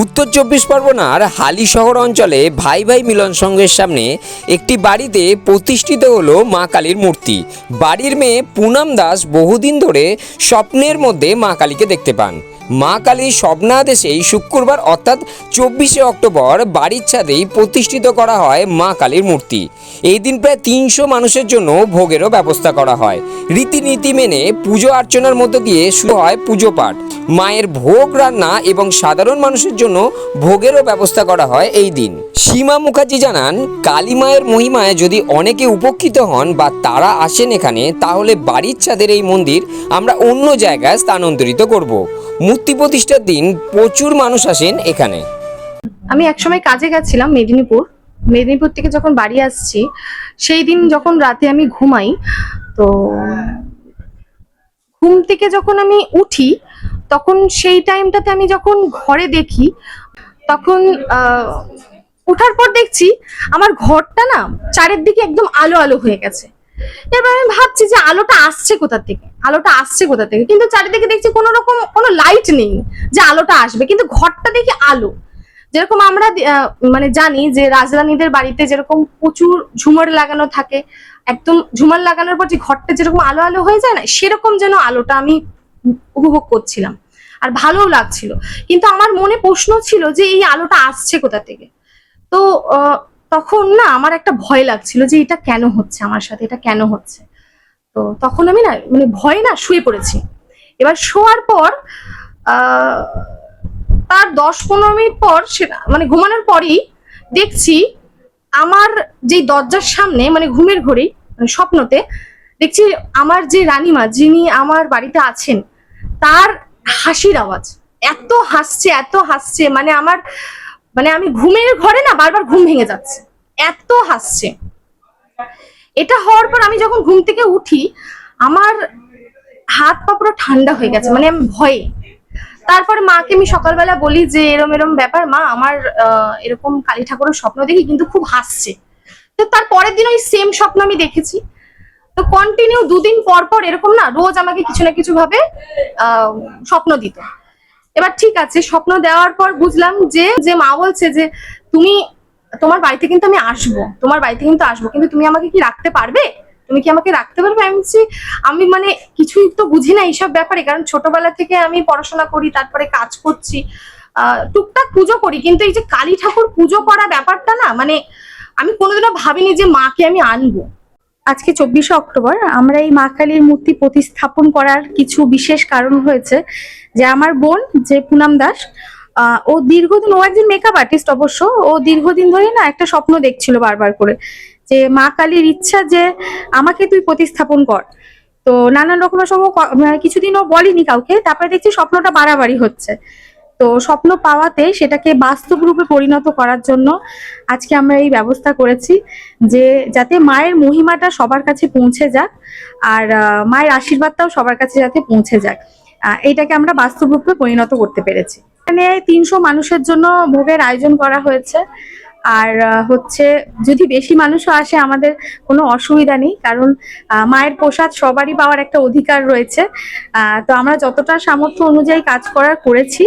উত্তর চব্বিশ পরগনার হালি শহর অঞ্চলে ভাই ভাই মিলন সংঘের সামনে একটি বাড়িতে প্রতিষ্ঠিত হলো মা কালীর মূর্তি। বাড়ির মেয়ে পুনাম দাস বহুদিন ধরে স্বপ্নের মধ্যে মা কালীকে দেখতে পান। মা কালীর স্বপ্নাদেশেই শুক্রবার অর্থাৎ চব্বিশে অক্টোবর বাড়ির ছাদেই প্রতিষ্ঠিত করা হয় মা কালীর মূর্তি। এই দিন প্রায় তিনশো মানুষের জন্য ভোগেরও ব্যবস্থা করা হয়। রীতিনীতি মেনে পুজো অর্চনার মধ্য দিয়ে শুরু হয় পুজো পাঠ। মায়ের ভোগ, রান্না এবং সাধারণ মানুষের জন্য ভোগেরও ব্যবস্থা করা হয় এই দিন। সীমা মুখার্জি জানান, কালী মায়ের মহিমায় যদি অনেকে উপকৃত হন বা তারা আসেন এখানে, তাহলে বাড়ির ছাদের এই মন্দির আমরা অন্য জায়গায় স্থানান্তরিত করব। মূর্তি প্রতিষ্ঠার দিন প্রচুর মানুষ আসেন এখানে। আমি একসময় কাজে গেছিলাম মেদিনীপুর। মেদিনীপুর থেকে যখন বাড়ি আসছি, সেই দিন যখন রাতে আমি ঘুমাই, তো ঘুম থেকে যখন আমি উঠি, তখন সেই টাইমটাতে আমি যখন ঘরে দেখি, তখন ওঠার পর দেখছি, আমার ঘরটা না চারের দিকে একদম আলো আলো হয়ে গেছে। এবার আমি ভাবছি যে আলোটা আসছে কোথা থেকে? আলোটা আসছে কোথা থেকে? কিন্তু চারিদিকে দেখছি কোনো রকম কোনো লাইট নেই যে আলোটা আসবে। কিন্তু ঘরটা দেখি আলো। যেরকম আমরা মানে জানি যে রাজরানীদের বাড়িতে যেরকম প্রচুর ঝুমার লাগানো থাকে, একদম ঝুমার লাগানোর পর যে ঘরটা যেরকম আলো আলো হয়ে যায় না, সেরকম যেন আলোটা আমি উপভোগ করছিলাম। আর ভালোও লাগছিল। কিন্তু আমার মনে প্রশ্ন ছিল যে এই আলোটা আসছে কোথা থেকে? তো তখন না আমার একটা ভয় লাগছিল যে এটা কেন হচ্ছে আমার সাথে, এটা কেন হচ্ছে? তো তখন আমি না মানে ভয় না শুয়ে পড়েছি। এবার শোয়ার পর তার দশ পনেরো মিনিট পর সেটা মানে ঘুমানোর পরই দেখছি আমার যে দরজার সামনে মানে ঘুমের ঘড়ি মানে স্বপ্নতে দেখছি আমার যে রানীমা যিনি আমার বাড়িতে আছেন, তার হাসির আওয়াজ। এত হাসছে এত হাসছে মানে আমার মানে আমি ঘুমের ঘরে না বারবার ঘুম ভেঙে যাচ্ছে। এত হাসছে। এটা হওয়ার পর আমি যখন ঘুম থেকে উঠি, আমার হাত পা পুরো ঠান্ডা হয়ে গেছে মানে আমি ভয়ে। তারপরে মাকে আমি সকালবেলা বলি যে, এরম এরম ব্যাপার, মা, আমার এরকম কালী ঠাকুরের স্বপ্ন দেখি, কিন্তু খুব হাসছে। তো তার পরের দিন ওই সেম স্বপ্ন আমি দেখেছি। তো কন্টিনিউ দুদিন পর পর এরকম না, রোজ আমাকে কিছু না কিছু ভাবে স্বপ্ন দিত। এবার ঠিক আছে, স্বপ্ন দেওয়ার পর বুঝলাম যে যে মা বলছে যে, তুমি তোমার বাড়িতে কিন্তু আমি আসব। তোমার বাড়িতে কিন্তু আসব। কিন্তু তুমি আমাকে কি রাখতে পারবে? তুমি কি আমাকে রাখতে পারবে? আমি বলছি আমি মানে কিছুই তো বুঝি না এইসব ব্যাপারে। কারণ ছোটবেলা থেকে আমি পড়াশোনা করি, তারপরে কাজ করছি। টুকটাক পুজো করি। কিন্তু এই যে কালী ঠাকুর পুজো করা ব্যাপারটা না মানে আমি কোনোদিনও ভাবিনি যে মাকে আমি আনব। আজকে চব্বিশে অক্টোবর, আমরা এই মা কালীর মূর্তি প্রতিস্থাপন করার কিছু বিশেষ কারণ হয়েছে। যে আমার বোন, যে পুনাম দাস ও দীর্ঘদিন ও একজন মেকআপ আর্টিস্ট অবশ্য। ও দীর্ঘদিন ধরে না একটা স্বপ্ন দেখছিল বারবার করে যে মা কালীর ইচ্ছা যে আমাকে তুই প্রতিস্থাপন কর। তো নানান রকমের সময় মানে কিছুদিন ও বলিনি কাউকে তারপরে দেখছি স্বপ্নটা বাড়াবাড়ি হচ্ছে। তো স্বপ্ন পাওয়াতে সেটাকে বাস্তব রূপে পরিণত করার জন্য আজকে আমরা এই ব্যবস্থা করেছি যে যাতে মায়ের মহিমাটা সবার কাছে পৌঁছে যাক আর মায়ের আশীর্বাদটাও সবার কাছে যাতে পৌঁছে যাক। আহ, এইটাকে আমরা বাস্তব রূপে পরিণত করতে পেরেছি। এখানে তিনশো মানুষের জন্য ভোগের আয়োজন করা হয়েছে। আর হচ্ছে যদি বেশি মানুষও আসে, আমাদের কোনো অসুবিধা নেই, কারণ মায়ের প্রসাদ সবারই পাওয়ার একটা অধিকার রয়েছে। তো আমরা যতটা সামর্থ্য অনুযায়ী কাজ করার করেছি।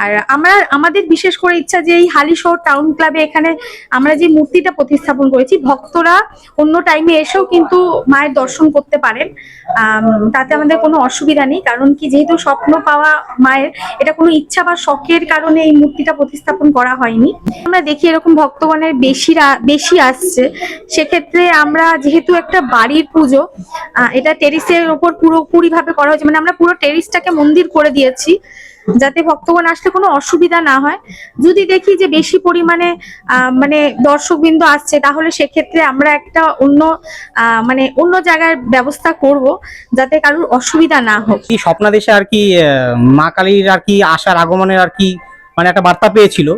আর আমরা, আমাদের বিশেষ করে ইচ্ছা যে এই হালিশহর টাউন ক্লাবে এখানে আমরা যে মূর্তিটা প্রতিস্থাপন করেছি, ভক্তরা অন্য টাইমে এসেও কিন্তু মায়ের দর্শন করতে পারেন। তাতে আমাদের কোনো অসুবিধা নেই, কারণ কি যেহেতু স্বপ্ন পাওয়া মায়ের, এটা কোনো ইচ্ছা বা শখের কারণে এই মূর্তিটা প্রতিস্থাপন করা হয়নি। আমরা দেখি এরকম ভক্তগণের বেশিরা বেশি আসছে। সেক্ষেত্রে আমরা যেহেতু একটা বাড়ির পুজো এটা টেরিসের ওপর পুরোপুরি ভাবে করা হয়েছে। মানে আমরা পুরো টেরিসটাকে মন্দির করে দিয়েছি, যাতে ভক্তগণ আসলে কোনো অসুবিধা না হয়। যদি দেখি যে বেশি পরিমাণে মানে দর্শকবৃন্দ আসছে, তাহলে সেক্ষেত্রে আমরা একটা অন্য মানে অন্য জায়গার ব্যবস্থা করব, যাতে কারোর অসুবিধা না হোক। কি স্বপ্নাদেশে আর কি মা কালীর আর কি আসার আগমনের আর কি মানে একটা বার্তা পেয়েছিল?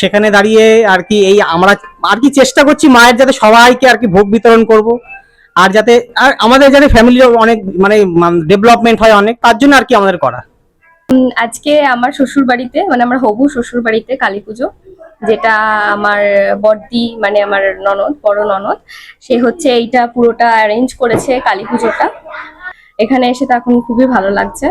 সেখানে দাঁড়িয়ে আর কি এই আমরা আর কি চেষ্টা করছি মায়ের যাতে সবাইকে আর কি ভোগ বিতরণ করব। আর যাতে, আর আমাদের যাতে ফ্যামিলির অনেক মানে ডেভেলপমেন্ট হয় অনেক, তার জন্য আর কি আমাদের করা। আজকে আমার শ্বশুর বাড়িতে মানে আমার হবু শ্বশুর বাড়িতে কালী পুজো, যেটা আমার বড়দি মানে আমার ননদ, বড় ননদ, সে হচ্ছে এইটা পুরোটা অ্যারেঞ্জ করেছে কালী পুজোটা। এখানে এসে তো এখন খুবই ভালো লাগছে।